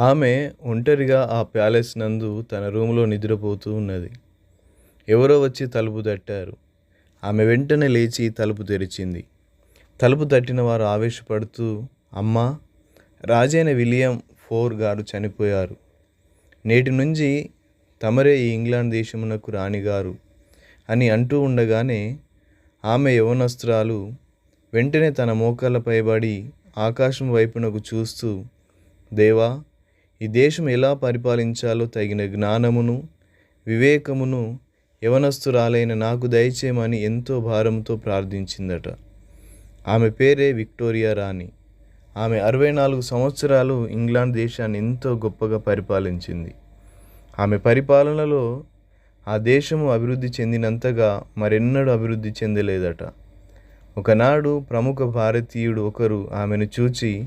ఆమె ఒంటరిగా ఆ ప్యాలెస్ నందు తన రూములో నిద్రపోతూ ఉన్నది. ఎవరో వచ్చి తలుపు తట్టారు. ఆమె వెంటనే లేచి తలుపు తెరిచింది. తలుపు తట్టిన వారు ఆవేశపడుతూ అమ్మా రాజైన విలియం ఫోర్ గారు చనిపోయారు. నేటి నుంచి తమరే ఈ ఇంగ్లాండ్ దేశమునకు రాణిగారు అని అంటూ ఉండగానే ఆమె యవనస్త్రాలు వెంటనే తన మోకాళ్ళపై పడి ఆకాశం వైపునకు చూస్తూ దేవా ఈ దేశం ఎలా పరిపాలించాలో తగిన జ్ఞానమును వివేకమును యవనస్తురాలైన నాకు దయచేయమని ఎంతో భారంతో ప్రార్థించిందట. ఆమె పేరే విక్టోరియా రాణి. ఆమె అరవై నాలుగు సంవత్సరాలు ఇంగ్లాండ్ దేశాన్ని ఎంతో గొప్పగా పరిపాలించింది. ఆమె పరిపాలనలో ఆ దేశము అభివృద్ధి చెందినంతగా మరెన్నడూ అభివృద్ధి చెందలేదట. ఒకనాడు ప్రముఖ భారతీయుడు ఒకరు ఆమెను చూచి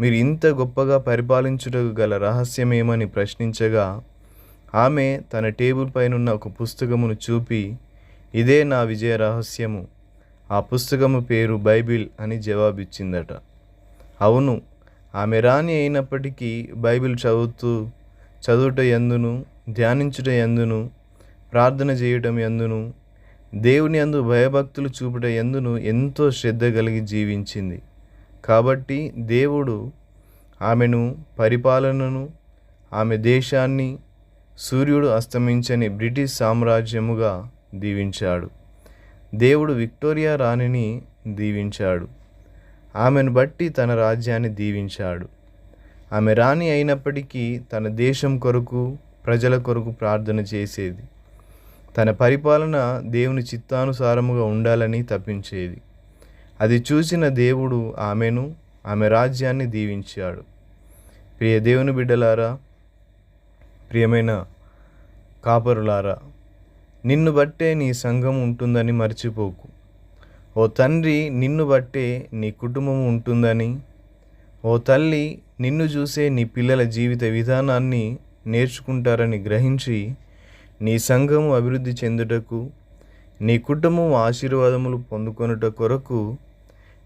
మీరు ఇంత గొప్పగా పరిపాలించుటకు గల రహస్యమేమని ప్రశ్నించగా ఆమె తన టేబుల్ పైనున్న ఒక పుస్తకమును చూపి ఇదే నా విజయ రహస్యము. ఆ పుస్తకము పేరు బైబిల్ అని జవాబిచ్చిందట. అవును ఆమె రాణి అయినప్పటికీ బైబిల్ చదువుతూ చదువుట ఎందును ధ్యానించుట ఎందును ప్రార్థన చేయటం ఎందును దేవుని అందు భయభక్తులు చూపుట ఎందును ఎంతో శ్రద్ధ కలిగి జీవించింది. కాబట్టి దేవుడు ఆమెను పరిపాలనను ఆమె దేశాన్ని సూర్యుడు అస్తమించని బ్రిటిష్ సామ్రాజ్యముగా దీవించాడు. దేవుడు విక్టోరియా రాణిని దీవించాడు. ఆమెను బట్టి తన రాజ్యాన్ని దీవించాడు. ఆమె రాణి అయినప్పటికీ తన దేశం కొరకు ప్రజల కొరకు ప్రార్థన చేసేది. తన పరిపాలన దేవుని చిత్తానుసారముగా ఉండాలని తప్పించేది అది చూసిన దేవుడు ఆమెను ఆమె రాజ్యాన్ని దీవించాడు. ప్రియ దేవుని బిడ్డలారా ప్రియమైన కాపరులారా నిన్ను బట్టే నీ సంఘం ఉంటుందని మర్చిపోకు. ఓ తండ్రి నిన్ను బట్టే నీ కుటుంబం ఉంటుందని ఓ తల్లి నిన్ను చూసే నీ పిల్లల జీవిత విధానాన్ని నేర్చుకుంటారని గ్రహించి నీ సంఘము అభివృద్ధి చెందుటకు నీ కుటుంబం ఆశీర్వాదములు పొందుకొనుట కొరకు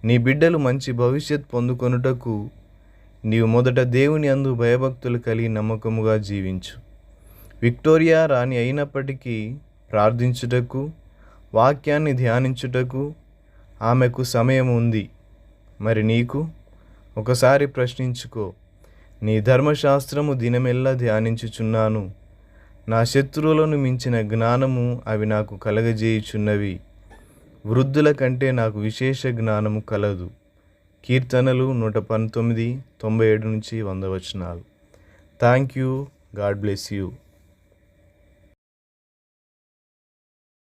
నీ బిడ్డలు మంచి భవిష్యత్ పొందుకొనుటకు నీవు మొదట దేవుని అందు భయభక్తులు కలిగి నమ్మకముగా జీవించు. విక్టోరియా రాణి అయినప్పటికీ ప్రార్థించుటకు వాక్యాన్ని ధ్యానించుటకు ఆమెకు సమయం ఉంది. మరి నీకు? ఒకసారి ప్రశ్నించుకో. నీ ధర్మశాస్త్రము దినమెల్లా ధ్యానించుచున్నాను. నా శత్రువులను మించిన జ్ఞానము అవి నాకు కలగజేయుచున్నవి. వృద్ధుల కంటే నాకు విశేష జ్ఞానము కలదు. కీర్తనలు నూట పంతొమ్మిది తొంభై ఏడు నుంచి వంద వచనాలు. Thank you God bless you